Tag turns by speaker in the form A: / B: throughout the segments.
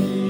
A: you.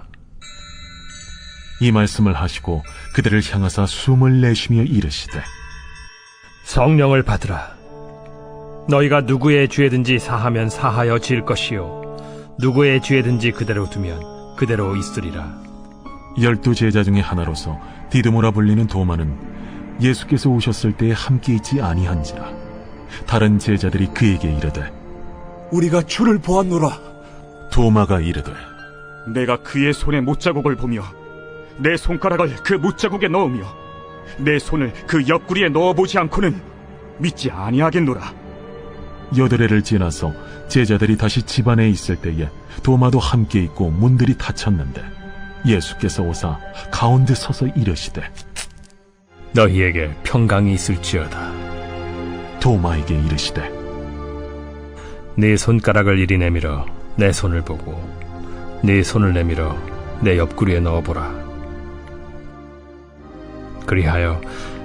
A: 이 말씀을 하시고 그들을 향하사 숨을 내쉬며 이르시되
B: 성령을 받으라. 너희가 누구의 죄든지 사하면 사하여 질 것이요. 누구의 죄든지 그대로 두면 그대로 있으리라.
A: 열두 제자 중에 하나로서 디드모라 불리는 도마는 예수께서 오셨을 때에 함께 있지 아니한지라 다른 제자들이 그에게 이르되
C: 우리가 주를 보았노라.
A: 도마가 이르되
D: 내가 그의 손에 못자국을 보며 내 손가락을 그 못자국에 넣으며 내 손을 그 옆구리에 넣어보지 않고는 믿지 아니하겠노라.
A: 여덟 해를 지나서 제자들이 다시 집안에 있을 때에 도마도 함께 있고 문들이 닫혔는데 예수께서 오사 가운데 서서 이르시되
B: 너희에게 평강이 있을지어다.
A: 도마에게 이르시되
B: 네 손가락을 이리 내밀어 내 손을 보고 네 손을 내밀어 내 옆구리에 넣어보라. 그리하여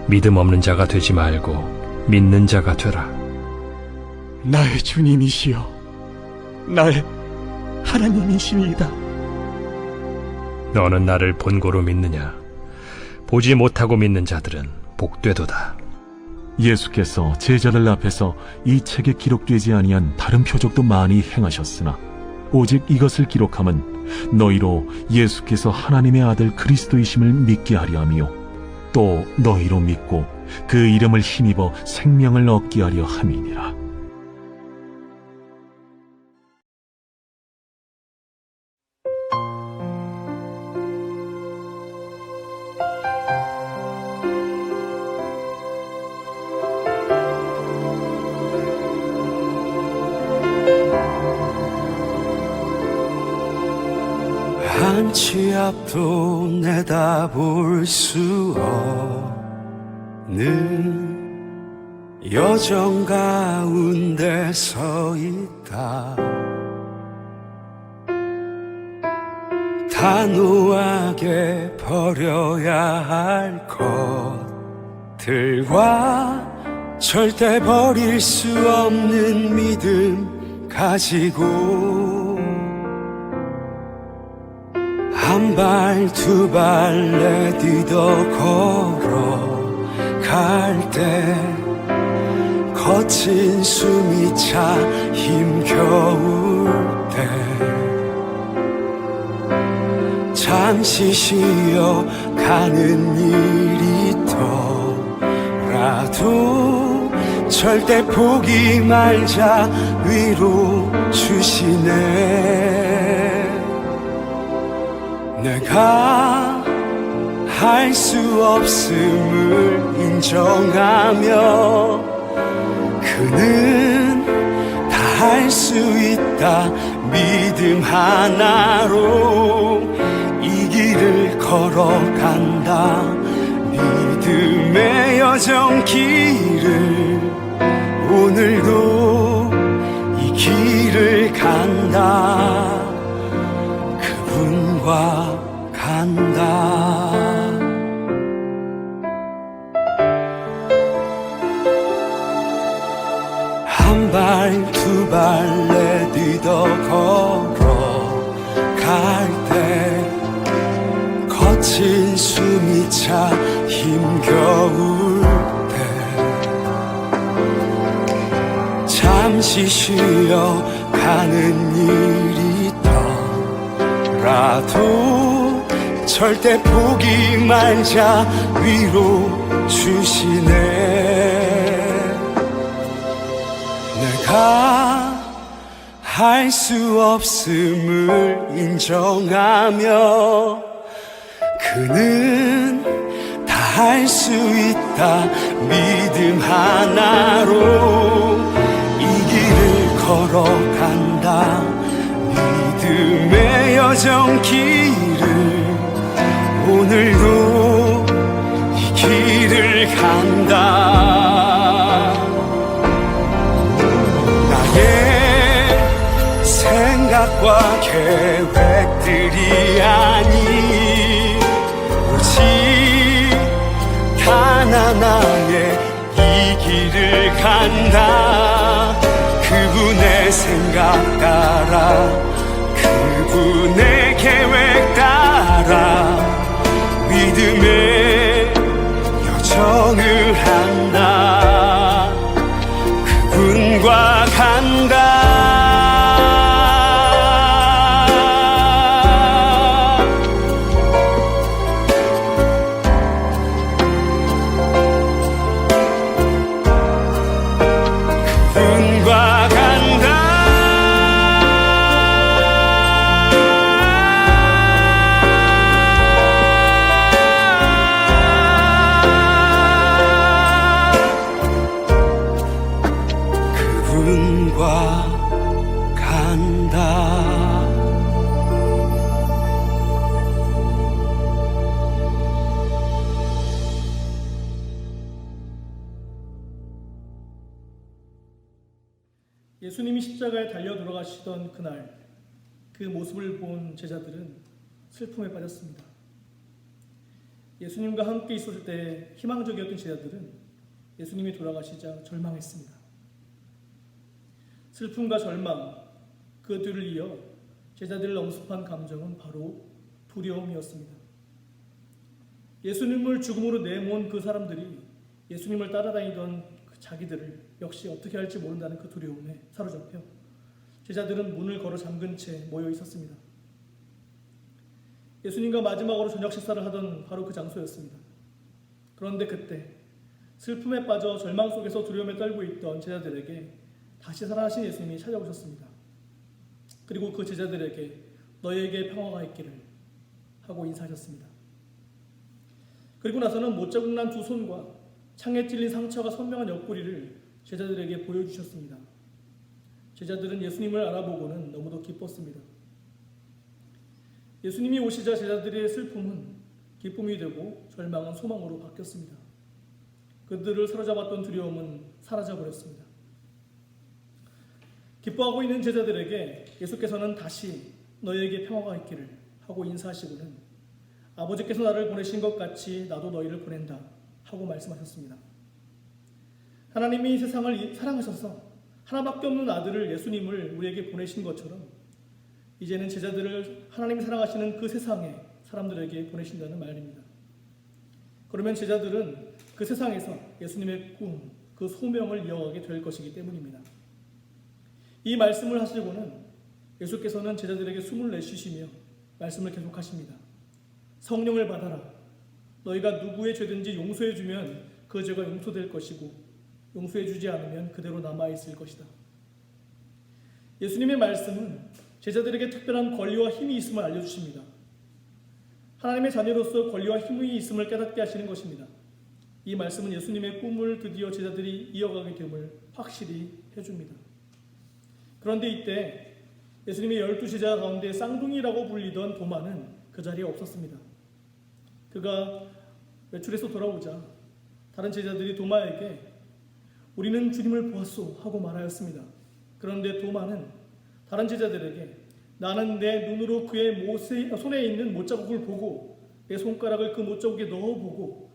B: 믿음 없는 자가 되지 말고 믿는 자가 되라.
C: 나의 주님이시여, 나의 하나님이시니이다.
B: 너는 나를 본고로 믿느냐? 보지 못하고 믿는 자들은 복되도다.
A: 예수께서 제자들 앞에서 이 책에 기록되지 아니한 다른 표적도 많이 행하셨으나 오직 이것을 기록함은 너희로 예수께서 하나님의 아들 그리스도이심을 믿게 하려 함이요 또 너희로 믿고 그 이름을 힘입어 생명을 얻게 하려 함이니라
E: 앞도 내다볼 수 없는 여정 가운데 서 있다. 단호하게 버려야 할 것들과 절대 버릴 수 없는 믿음 가지고 한 발 두 발 내디뎌 걸어갈 때 거친 숨이 차 힘겨울 때 잠시 쉬어 가는 일이 있더라도 절대 포기 말자 위로 주시네 내가 할 수 없음을 인정하며 그는 다 할 수 있다 믿음 하나로 이 길을 걸어간다. 믿음의 여정 길을 오늘도 이 길을 간다. 그분과 간다. 한 발 두 발 내디뎌 걸어갈 때 거친 숨이 차 힘겨울 때 잠시 쉬어 가는 일이 있더라도 절대 포기 말자 위로 주시네. 내가 할 수 없음을 인정하며 그는 다 할 수 있다 믿음 하나로 이 길을 걸어간다. 믿음의 여정 길을 오늘도 이 길을 간다. 나의 생각과 계획들이 아닌 오직 단 하나의 이 길을 간다. 그분의 생각 따라 그분의
F: 돌아가시던 그날 그 모습을 본 제자들은 슬픔에 빠졌습니다. 예수님과 함께 있었을 때 희망적이었던 제자들은 예수님이 돌아가시자 절망했습니다. 슬픔과 절망 그 둘을 이어 제자들을 엄습한 감정은 바로 두려움이었습니다. 예수님을 죽음으로 내모은 그 사람들이 예수님을 따라다니던 그 자기들을 역시 어떻게 할지 모른다는 그 두려움에 사로잡혀 제자들은 문을 걸어 잠근 채 모여 있었습니다. 예수님과 마지막으로 저녁 식사를 하던 바로 그 장소였습니다. 그런데 그때 슬픔에 빠져 절망 속에서 두려움에 떨고 있던 제자들에게 다시 살아나신 예수님이 찾아오셨습니다. 그리고 그 제자들에게 너희에게 평화가 있기를 하고 인사하셨습니다. 그리고 나서는 못자국 난 두 손과 창에 찔린 상처가 선명한 옆구리를 제자들에게 보여주셨습니다. 제자들은 예수님을 알아보고는 너무도 기뻤습니다. 예수님이 오시자 제자들의 슬픔은 기쁨이 되고 절망은 소망으로 바뀌었습니다. 그들을 사로잡았던 두려움은 사라져 버렸습니다. 기뻐하고 있는 제자들에게 예수께서는 다시 너희에게 평화가 있기를 하고 인사하시고는 아버지께서 나를 보내신 것 같이 나도 너희를 보낸다 하고 말씀하셨습니다. 하나님이 세상을 사랑하셔서 하나밖에 없는 아들을 예수님을 우리에게 보내신 것처럼 이제는 제자들을 하나님이 사랑하시는 그 세상에 사람들에게 보내신다는 말입니다. 그러면 제자들은 그 세상에서 예수님의 꿈, 그 소명을 이어가게 될 것이기 때문입니다. 이 말씀을 하시고는 예수께서는 제자들에게 숨을 내쉬시며 말씀을 계속하십니다. 성령을 받아라. 너희가 누구의 죄든지 용서해 주면 그 죄가 용서될 것이고 용서해 주지 않으면 그대로 남아 있을 것이다. 예수님의 말씀은 제자들에게 특별한 권리와 힘이 있음을 알려 주십니다. 하나님의 자녀로서 권리와 힘이 있음을 깨닫게 하시는 것입니다. 이 말씀은 예수님의 꿈을 드디어 제자들이 이어가게 됨을 확실히 해줍니다. 그런데 이때 예수님의 열두 제자 가운데 쌍둥이라고 불리던 도마는 그 자리에 없었습니다. 그가 외출해서 돌아오자 다른 제자들이 도마에게 우리는 주님을 보았소 하고 말하였습니다. 그런데 도마는 다른 제자들에게 나는 내 눈으로 그의 못에, 손에 있는 못자국을 보고 내 손가락을 그 못자국에 넣어보고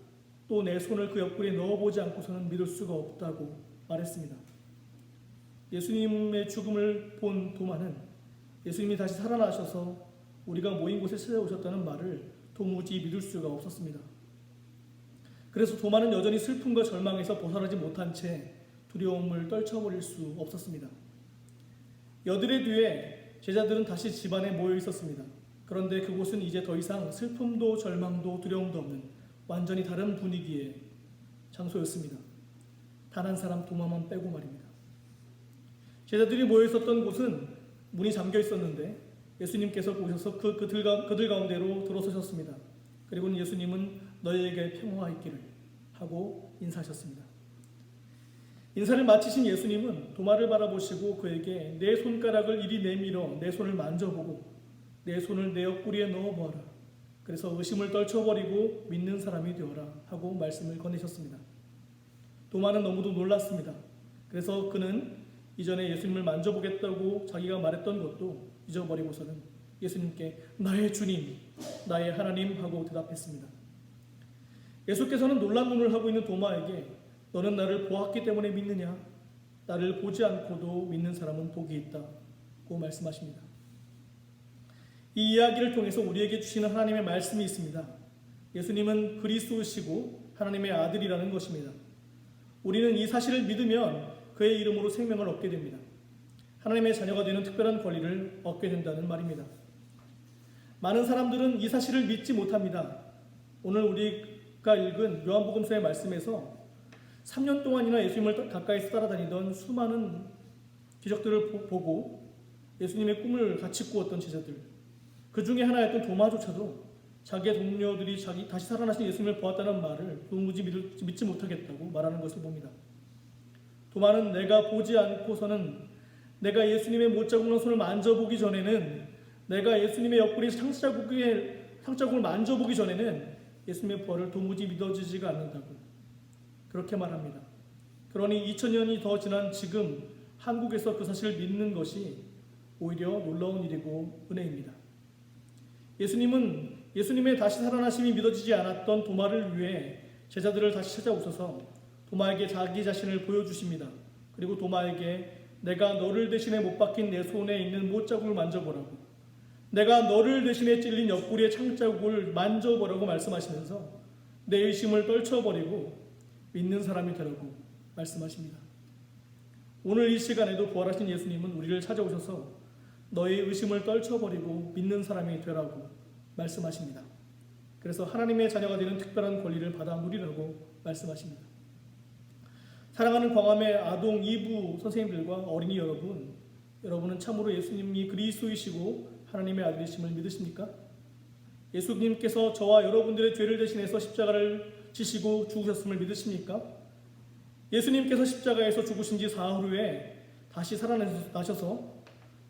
F: 또 내 손을 그 옆구리에 넣어보지 않고서는 믿을 수가 없다고 말했습니다. 예수님의 죽음을 본 도마는 예수님이 다시 살아나셔서 우리가 모인 곳에 찾아오셨다는 말을 도무지 믿을 수가 없었습니다. 그래서 도마는 여전히 슬픔과 절망에서 벗어나지 못한 채 두려움을 떨쳐버릴 수 없었습니다. 여들의 뒤에 제자들은 다시 집안에 모여 있었습니다. 그런데 그곳은 이제 더 이상 슬픔도 절망도 두려움도 없는 완전히 다른 분위기의 장소였습니다. 단 한 사람 도마만 빼고 말입니다. 제자들이 모여 있었던 곳은 문이 잠겨 있었는데 예수님께서 오셔서 그 그들, 가, 그들 가운데로 들어서셨습니다. 그리고는 예수님은 너희에게 평화가 있기를 하고 인사하셨습니다. 인사를 마치신 예수님은 도마를 바라보시고 그에게 내 손가락을 이리 내밀어 내 손을 만져보고 내 손을 내 옆구리에 넣어보아라. 그래서 의심을 떨쳐버리고 믿는 사람이 되어라 하고 말씀을 건네셨습니다. 도마는 너무도 놀랐습니다. 그래서 그는 이전에 예수님을 만져보겠다고 자기가 말했던 것도 잊어버리고서는 예수님께 나의 주님, 나의 하나님 하고 대답했습니다. 예수께서는 놀란 눈을 하고 있는 도마에게 너는 나를 보았기 때문에 믿느냐? 나를 보지 않고도 믿는 사람은 복이 있다 고 말씀하십니다. 이 이야기를 통해서 우리에게 주시는 하나님의 말씀이 있습니다. 예수님은 그리스도시고 하나님의 아들이라는 것입니다. 우리는 이 사실을 믿으면 그의 이름으로 생명을 얻게 됩니다. 하나님의 자녀가 되는 특별한 권리를 얻게 된다는 말입니다. 많은 사람들은 이 사실을 믿지 못합니다. 오늘 우리 가 읽은 요한복음서의 말씀에서 3년 동안이나 예수님을 가까이서 따라다니던 수많은 기적들을 보- 보고 예수님의 꿈을 같이 꾸었던 제자들 그 중에 하나였던 도마조차도 자기의 동료들이 자기 다시 살아나신 예수님을 보았다는 말을 도무지 믿지 못하겠다고 말하는 것을 봅니다. 도마는 내가 보지 않고서는 내가 예수님의 못자국난 손을 만져보기 전에는 내가 예수님의 옆구리 상자국의 상자국을 만져보기 전에는 예수님의 부활을 도무지 믿어지지가 않는다고 그렇게 말합니다. 그러니 2000년이 더 지난 지금 한국에서 그 사실을 믿는 것이 오히려 놀라운 일이고 은혜입니다. 예수님은 예수님의 다시 살아나심이 믿어지지 않았던 도마를 위해 제자들을 다시 찾아오셔서 도마에게 자기 자신을 보여주십니다. 그리고 도마에게 내가 너를 대신에 못 박힌 내 손에 있는 못자국을 만져보라고 내가 너를 대신에 찔린 옆구리의 창자국을 만져보라고 말씀하시면서 내 의심을 떨쳐버리고 믿는 사람이 되라고 말씀하십니다. 오늘 이 시간에도 부활하신 예수님은 우리를 찾아오셔서 너의 의심을 떨쳐버리고 믿는 사람이 되라고 말씀하십니다. 그래서 하나님의 자녀가 되는 특별한 권리를 받아 누리라고 말씀하십니다. 사랑하는 광암의 아동 이부 선생님들과 어린이 여러분, 여러분은 참으로 예수님이 그리스도이시고 하나님의 아들이심을 믿으십니까? 예수님께서 저와 여러분들의 죄를 대신해서 십자가를 지시고 죽으셨음을 믿으십니까? 예수님께서 십자가에서 죽으신 지 사흘 후에 다시 살아나셔서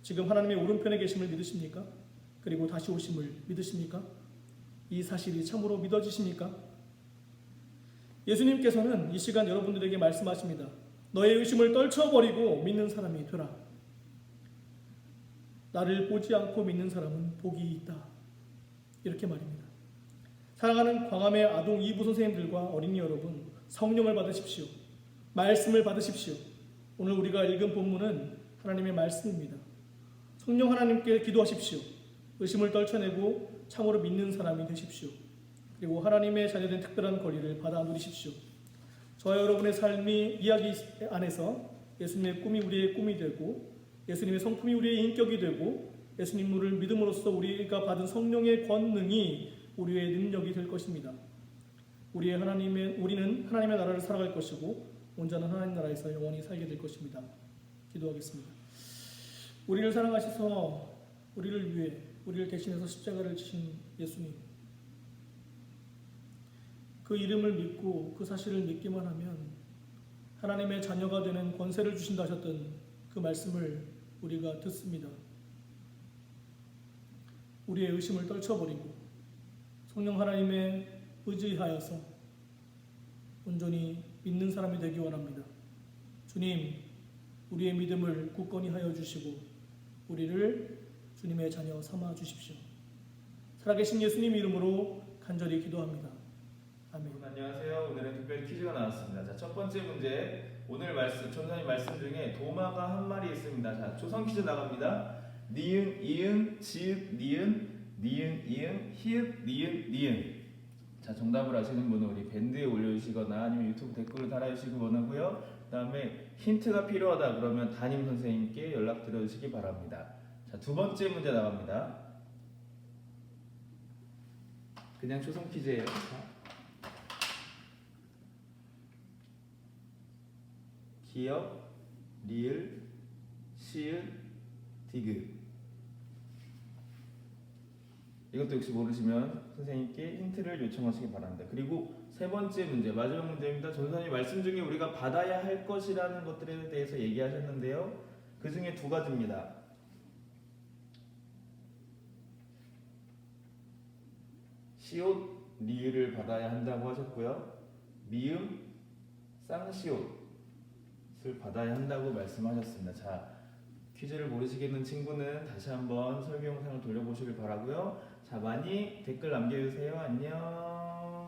F: 지금 하나님의 오른편에 계심을 믿으십니까? 그리고 다시 오심을 믿으십니까? 이 사실이 참으로 믿어지십니까? 예수님께서는 이 시간 여러분들에게 말씀하십니다. 너의 의심을 떨쳐버리고 믿는 사람이 되라. 나를 보지 않고 믿는 사람은 복이 있다. 이렇게 말입니다. 사랑하는 광암의 아동 이부 선생님들과 어린이 여러분, 성령을 받으십시오. 말씀을 받으십시오. 오늘 우리가 읽은 본문은 하나님의 말씀입니다. 성령 하나님께 기도하십시오. 의심을 떨쳐내고 참으로 믿는 사람이 되십시오. 그리고 하나님의 자녀된 특별한 권리를 받아 누리십시오. 저와 여러분의 삶이 이야기 안에서 예수님의 꿈이 우리의 꿈이 되고 예수님의 성품이 우리의 인격이 되고 예수님을 믿음으로써 우리가 받은 성령의 권능이 우리의 능력이 될 것입니다. 우리의 하나님의 우리는 하나님의 나라를 살아갈 것이고 온전한 하나님 나라에서 영원히 살게 될 것입니다. 기도하겠습니다. 우리를 사랑하셔서 우리를 위해 우리를 대신해서 십자가를 지신 예수님 그 이름을 믿고 그 사실을 믿기만 하면 하나님의 자녀가 되는 권세를 주신다 하셨던 그 말씀을 우리가 듣습니다. 우리의 의심을 떨쳐버리고 성령 하나님의 의지하여서 온전히 믿는 사람이 되기 원합니다. 주님, 우리의 믿음을 굳건히 하여 주시고 우리를 주님의 자녀 삼아 주십시오. 살아계신 예수님 이름으로 간절히 기도합니다. 아멘.
G: 안녕하세요. 오늘은 특별 퀴즈가 나왔습니다. 자, 첫 번째 문제. 오늘 말씀, 전사님 말씀 중에 도마가 한 마리 있습니다. 자, 조선 퀴즈 나갑니다. 니은, 이응, 지읒, 니은, 니은, 이응, 히읗, 니은, 니은. 자, 정답을 아시는 분은 우리 밴드에 올려주시거나 아니면 유튜브 댓글을 달아주시기 원하고요. 그 다음에 힌트가 필요하다 그러면 담임 선생님께 연락드려 주시기 바랍니다. 자, 두 번째 문제 나갑니다. 그냥 초성 퀴즈예요. 기역, 리을, 시을, 디귿 이것도 역시 모르시면 선생님께 힌트를 요청하시기 바랍니다. 그리고 세 번째 문제, 마지막 문제입니다. 전선이 말씀 중에 우리가 받아야 할 것이라는 것들에 대해서 얘기하셨는데요. 그 중에 두 가지입니다. 시옷 리을을 받아야 한다고 하셨고요. 미음 쌍시옷 을 받아야 한다고 말씀하셨습니다. 자, 퀴즈를 모르시겠는 친구는 다시 한번 설교 영상을 돌려보시길 바라고요. 자, 많이 댓글 남겨주세요. 안녕.